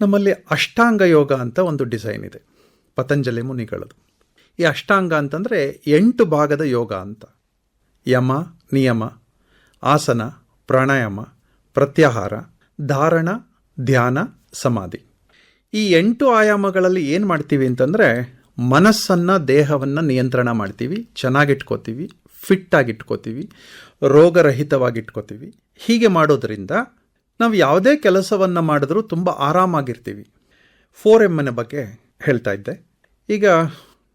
ನಮ್ಮಲ್ಲಿ ಅಷ್ಟಾಂಗ ಯೋಗ ಅಂತ ಒಂದು ಡಿಸೈನ್ ಇದೆ. ಪತಂಜಲಿ ಮುನಿಗಳದು. ಈ ಅಷ್ಟಾಂಗ ಅಂತಂದರೆ ಎಂಟು ಭಾಗದ ಯೋಗ ಅಂತ. ಯಮ, ನಿಯಮ, ಆಸನ, ಪ್ರಾಣಾಯಾಮ, ಪ್ರತ್ಯಾಹಾರ, ಧಾರಣ, ಧ್ಯಾನ, ಸಮಾಧಿ. ಈ ಎಂಟು ಆಯಾಮಗಳಲ್ಲಿ ಏನು ಮಾಡ್ತೀವಿ ಅಂತಂದರೆ ಮನಸ್ಸನ್ನು, ದೇಹವನ್ನು ನಿಯಂತ್ರಣ ಮಾಡ್ತೀವಿ, ಚೆನ್ನಾಗಿಟ್ಕೋತೀವಿ, ಫಿಟ್ಟಾಗಿಟ್ಕೋತೀವಿ, ರೋಗರಹಿತವಾಗಿಟ್ಕೋತೀವಿ. ಹೀಗೆ ಮಾಡೋದ್ರಿಂದ ನಾವು ಯಾವುದೇ ಕೆಲಸವನ್ನು ಮಾಡಿದ್ರೂ ತುಂಬ ಆರಾಮಾಗಿರ್ತೀವಿ. ಫೋರ್ ಎಮ್ಮಿನ ಬಗ್ಗೆ ಹೇಳ್ತಾ ಇದ್ದೆ. ಈಗ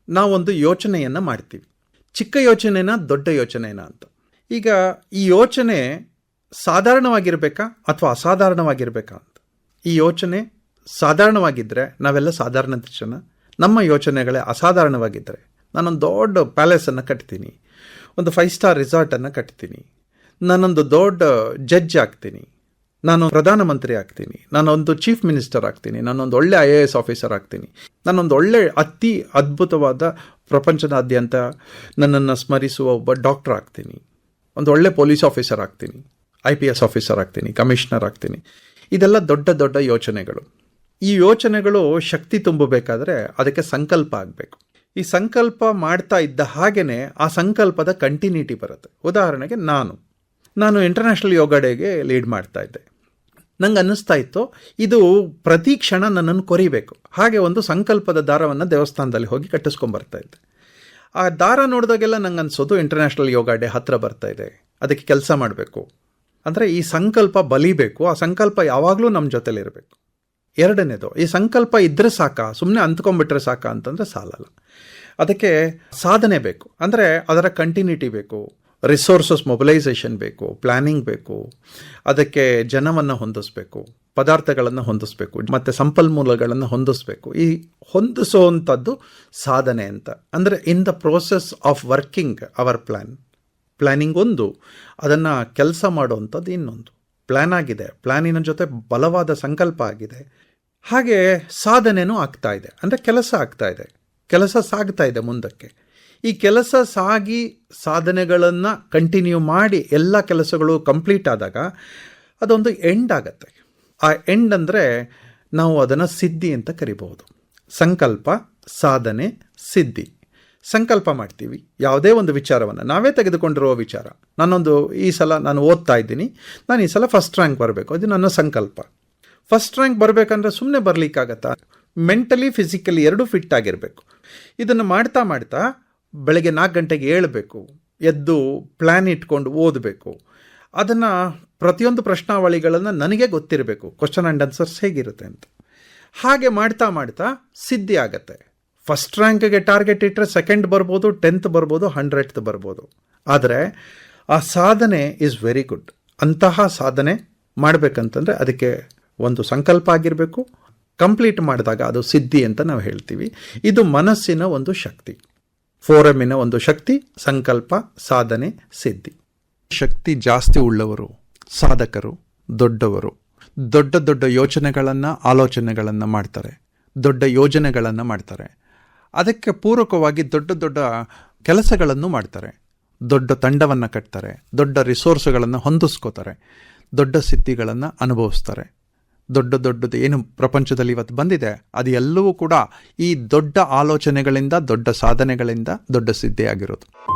ನಾವೊಂದು ಯೋಚನೆಯನ್ನು ಮಾಡ್ತೀವಿ. ಚಿಕ್ಕ ಯೋಚನೆನ, ದೊಡ್ಡ ಯೋಚನೆನ ಅಂತ. ಈಗ ಈ ಯೋಚನೆ ಸಾಧಾರಣವಾಗಿರಬೇಕಾ ಅಥವಾ ಅಸಾಧಾರಣವಾಗಿರಬೇಕಾ ಅಂತ. ಈ ಯೋಚನೆ ಸಾಧಾರಣವಾಗಿದ್ದರೆ ನಾವೆಲ್ಲ ಸಾಧಾರಣ ಜನ ನಮ್ಮ ಯೋಚನೆಗಳೇ ಅಸಾಧಾರಣವಾಗಿದ್ದರೆ ನಾನೊಂದು ದೊಡ್ಡ ಪ್ಯಾಲೇಸನ್ನು ಕಟ್ತೀನಿ. ಒಂದು ಫೈವ್ ಸ್ಟಾರ್ ರಿಸಾರ್ಟನ್ನು ಕಟ್ತೀನಿ. ನಾನೊಂದು ದೊಡ್ಡ ಜಡ್ಜ್ ಆಗ್ತೀನಿ. ನಾನು ಪ್ರಧಾನಮಂತ್ರಿ ಆಗ್ತೀನಿ. ನಾನೊಂದು ಚೀಫ್ ಮಿನಿಸ್ಟರ್ ಆಗ್ತೀನಿ. ನಾನೊಂದು ಒಳ್ಳೆ ಐ ಎ ಎಸ್ ಆಫೀಸರ್ ಆಗ್ತೀನಿ. ನಾನೊಂದು ಒಳ್ಳೆ ಅತಿ ಅದ್ಭುತವಾದ ಪ್ರಪಂಚದಾದ್ಯಂತ ನನ್ನನ್ನು ಸ್ಮರಿಸುವ ಒಬ್ಬ ಡಾಕ್ಟರ್ ಆಗ್ತೀನಿ. ಒಂದು ಒಳ್ಳೆ ಪೊಲೀಸ್ ಆಫೀಸರ್ ಆಗ್ತೀನಿ. ಐ ಪಿ ಎಸ್ ಆಫೀಸರ್ ಆಗ್ತೀನಿ. ಕಮಿಷನರ್ ಆಗ್ತೀನಿ. ಇದೆಲ್ಲ ದೊಡ್ಡ ದೊಡ್ಡ ಯೋಚನೆಗಳು. ಈ ಯೋಚನೆಗಳು ಶಕ್ತಿ ತುಂಬಬೇಕಾದ್ರೆ ಅದಕ್ಕೆ ಸಂಕಲ್ಪ ಆಗಬೇಕು. ಈ ಸಂಕಲ್ಪ ಮಾಡ್ತಾ ಇದ್ದ ಹಾಗೆಯೇ ಆ ಸಂಕಲ್ಪದ ಕಂಟಿನ್ಯೂಟಿ ಬರುತ್ತೆ. ಉದಾಹರಣೆಗೆ ನಾನು. ನಾನು ಇಂಟರ್ನ್ಯಾಷನಲ್ ಯೋಗ ಡೇಗೆ ಲೀಡ್ ಮಾಡ್ತಾ ಇದ್ದೆ. ನಂಗೆ ಅನ್ನಿಸ್ತಾ ಇತ್ತು. ಇದು ಪ್ರತಿ ಕ್ಷಣ ನನ್ನನ್ನು ಕೊರಿಬೇಕು. ಹಾಗೆ ಒಂದು ಸಂಕಲ್ಪದ ದಾರವನ್ನು ದೇವಸ್ಥಾನದಲ್ಲಿ ಹೋಗಿ ಕಟ್ಟಿಸ್ಕೊಂಬರ್ತಾ ಇದ್ದೆ. ಆ ದಾರ ನೋಡಿದಾಗೆಲ್ಲ ನಂಗೆ ಅನಿಸೋದು ಇಂಟರ್ನ್ಯಾಷನಲ್ ಯೋಗ ಡೇ ಹತ್ತಿರ ಬರ್ತಾ ಇದೆ. ಅದಕ್ಕೆ ಕೆಲಸ ಮಾಡಬೇಕು. ಅಂದರೆ ಈ ಸಂಕಲ್ಪ ಬಲಿಬೇಕು. ಆ ಸಂಕಲ್ಪ ಯಾವಾಗಲೂ ನಮ್ಮ ಜೊತೆಲಿರಬೇಕು ಎರಡನೇದು, ಈ ಸಂಕಲ್ಪ ಇದ್ದರೆ ಸಾಕ? ಸುಮ್ಮನೆ ಅಂತ್ಕೊಂಬಿಟ್ರೆ ಸಾಕ ಅಂತಂದರೆ ಸಾಲಲ್ಲ. ಅದಕ್ಕೆ ಸಾಧನೆ ಬೇಕು. ಅಂದರೆ ಅದರ ಕಂಟಿನ್ಯೂಟಿ ಬೇಕು. ರಿಸೋರ್ಸಸ್ ಮೊಬಿಲೈಸೇಷನ್ ಬೇಕು ಪ್ಲ್ಯಾನಿಂಗ್ ಬೇಕು, ಅದಕ್ಕೆ ಜನವನ್ನು ಹೊಂದಿಸ್ಬೇಕು, ಪದಾರ್ಥಗಳನ್ನು ಹೊಂದಿಸ್ಬೇಕು, ಮತ್ತು ಸಂಪನ್ಮೂಲಗಳನ್ನು ಹೊಂದಿಸ್ಬೇಕು. ಈ ಹೊಂದಿಸುವಂಥದ್ದು ಸಾಧನೆ ಅಂತ. ಅಂದರೆ in the process of working our plan planning ಒಂದು, ಅದನ್ನು ಕೆಲಸ ಮಾಡುವಂಥದ್ದು ಇನ್ನೊಂದು. ಪ್ಲ್ಯಾನ್ ಆಗಿದೆ ಪ್ಲ್ಯಾನಿನ ಜೊತೆ ಬಲವಾದ ಸಂಕಲ್ಪ ಆಗಿದೆ. ಹಾಗೆ ಸಾಧನೆಯೂ ಆಗ್ತಾ ಇದೆ. ಅಂದರೆ ಕೆಲಸ ಆಗ್ತಾ ಇದೆ. ಕೆಲಸ ಸಾಗ್ತಾ ಇದೆ ಮುಂದಕ್ಕೆ. ಈ ಕೆಲಸ ಸಾಗಿ ಸಾಧನೆಗಳನ್ನು ಕಂಟಿನ್ಯೂ ಮಾಡಿ ಎಲ್ಲ ಕೆಲಸಗಳು ಕಂಪ್ಲೀಟ್ ಆದಾಗ ಅದೊಂದು ಎಂಡ್ ಆಗುತ್ತೆ. ಆ ಎಂಡ್ ಅಂದರೆ ನಾವು ಅದನ್ನು ಸಿದ್ಧಿ ಅಂತ ಕರಿಬಹುದು. ಸಂಕಲ್ಪ, ಸಾಧನೆ, ಸಿದ್ಧಿ. ಸಂಕಲ್ಪ ಮಾಡ್ತೀವಿ. ಯಾವುದೇ ಒಂದು ವಿಚಾರವನ್ನು. ನಾವೇ ತೆಗೆದುಕೊಂಡಿರುವ ವಿಚಾರ. ನಾನೊಂದು ಈ ಸಲ ನಾನು ಓದ್ತಾ ಇದ್ದೀನಿ. ನಾನು ಈ ಸಲ ಫಸ್ಟ್ ರ್ಯಾಂಕ್ ಬರಬೇಕು. ಅದು ನನ್ನ ಸಂಕಲ್ಪ. ಫಸ್ಟ್ ರ್ಯಾಂಕ್ ಬರಬೇಕಂದ್ರೆ ಸುಮ್ಮನೆ ಬರಲಿಕ್ಕಾಗತ್ತಾ? ಮೆಂಟಲಿ ಫಿಸಿಕಲಿ ಎರಡೂ ಫಿಟ್ ಆಗಿರಬೇಕು. ಇದನ್ನು ಮಾಡ್ತಾ ಮಾಡ್ತಾ ಬೆಳಗ್ಗೆ ನಾಲ್ಕು ಗಂಟೆಗೆ ಏಳಬೇಕು, ಎದ್ದು ಪ್ಲ್ಯಾನ್ ಇಟ್ಕೊಂಡು ಓದಬೇಕು. ಅದನ್ನು ಪ್ರತಿಯೊಂದು ಪ್ರಶ್ನಾವಳಿಗಳನ್ನು ನನಗೆ ಗೊತ್ತಿರಬೇಕು. ಕ್ವಶನ್ ಆ್ಯಂಡ್ ಆನ್ಸರ್ಸ್ ಹೇಗಿರುತ್ತೆ ಅಂತ. ಹಾಗೆ ಮಾಡ್ತಾ ಮಾಡ್ತಾ ಸಿದ್ಧಿ ಆಗತ್ತೆ. ಫಸ್ಟ್ ರ್ಯಾಂಕ್ಗೆ ಟಾರ್ಗೆಟ್ ಇಟ್ಟರೆ ಸೆಕೆಂಡ್ ಬರ್ಬೋದು ಟೆಂತ್ ಬರ್ಬೋದು ಹಂಡ್ರೆಡ್ತ್ ಬರ್ಬೋದು. ಆದರೆ ಆ ಸಾಧನೆ ಈಸ್ ವೆರಿ ಗುಡ್ ಅಂತಹ ಸಾಧನೆ ಮಾಡಬೇಕಂತಂದರೆ ಅದಕ್ಕೆ ಒಂದು ಸಂಕಲ್ಪ ಆಗಿರಬೇಕು. ಕಂಪ್ಲೀಟ್ ಮಾಡಿದಾಗ ಅದು ಸಿದ್ಧಿ ಅಂತ ನಾವು ಹೇಳ್ತೀವಿ. ಇದು ಮನಸ್ಸಿನ ಒಂದು ಶಕ್ತಿ. ಫೋರಮಿನ ಒಂದು ಶಕ್ತಿ, ಸಂಕಲ್ಪ, ಸಾಧನೆ, ಸಿದ್ಧಿ. ಶಕ್ತಿ ಜಾಸ್ತಿ ಉಳ್ಳವರು, ಸಾಧಕರು, ದೊಡ್ಡವರು, ದೊಡ್ಡ ದೊಡ್ಡ ಯೋಚನೆಗಳನ್ನು, ಆಲೋಚನೆಗಳನ್ನು ಮಾಡ್ತಾರೆ, ದೊಡ್ಡ ಯೋಜನೆಗಳನ್ನು ಮಾಡ್ತಾರೆ. ಅದಕ್ಕೆ ಪೂರಕವಾಗಿ ದೊಡ್ಡ ದೊಡ್ಡ ಕೆಲಸಗಳನ್ನು ಮಾಡ್ತಾರೆ. ದೊಡ್ಡ ತಂಡವನ್ನು ಕಟ್ತಾರೆ, ದೊಡ್ಡ ರಿಸೋರ್ಸ್ಗಳನ್ನು ಹೊಂದಿಸ್ಕೋತಾರೆ, ದೊಡ್ಡ ಸಿದ್ಧಿಗಳನ್ನು ಅನುಭವಿಸ್ತಾರೆ. ದೊಡ್ಡ ದೊಡ್ಡದು ಏನು ಪ್ರಪಂಚದಲ್ಲಿ ಇವತ್ತು ಬಂದಿದೆ, ಅದು ಎಲ್ಲವೂ ಕೂಡ ಈ ದೊಡ್ಡ ಆಲೋಚನೆಗಳಿಂದ, ದೊಡ್ಡ ಸಾಧನೆಗಳಿಂದ ದೊಡ್ಡ ಸಿದ್ಧಿಯಾಗಿರೋದು.